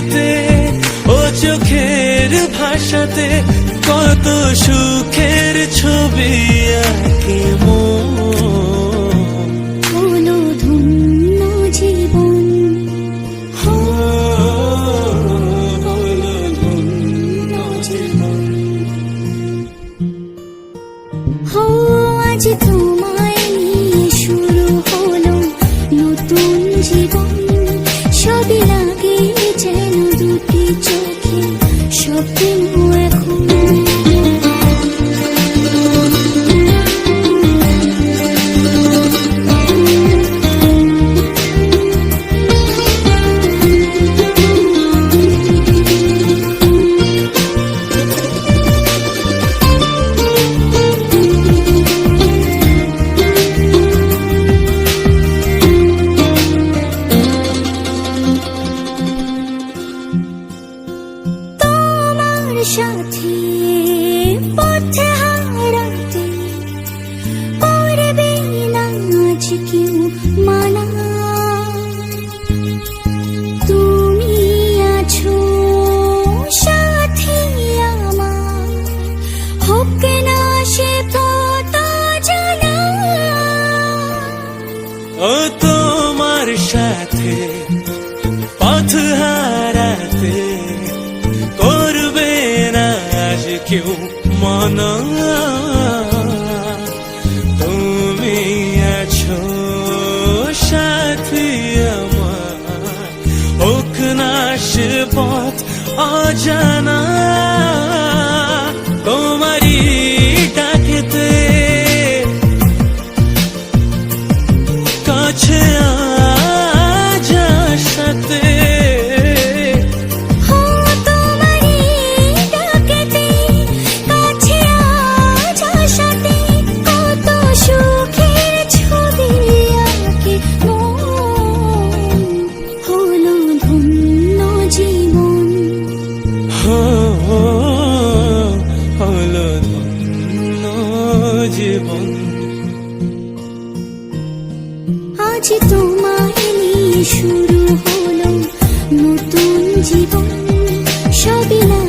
হাসিতে ও চোখের ভাষাতে কত সুখের ছবি আঁকে আজ তোমায় নিয়ে শুরু হলো নতুন জীবন। সবই স্বপ্ন এখন তোমার ও তোমার সাথে পথ হারাতে করবে না আজ কেউ মনা। পথ অজানা। আজি শুরু হলো নতুন জীবন। সবিলা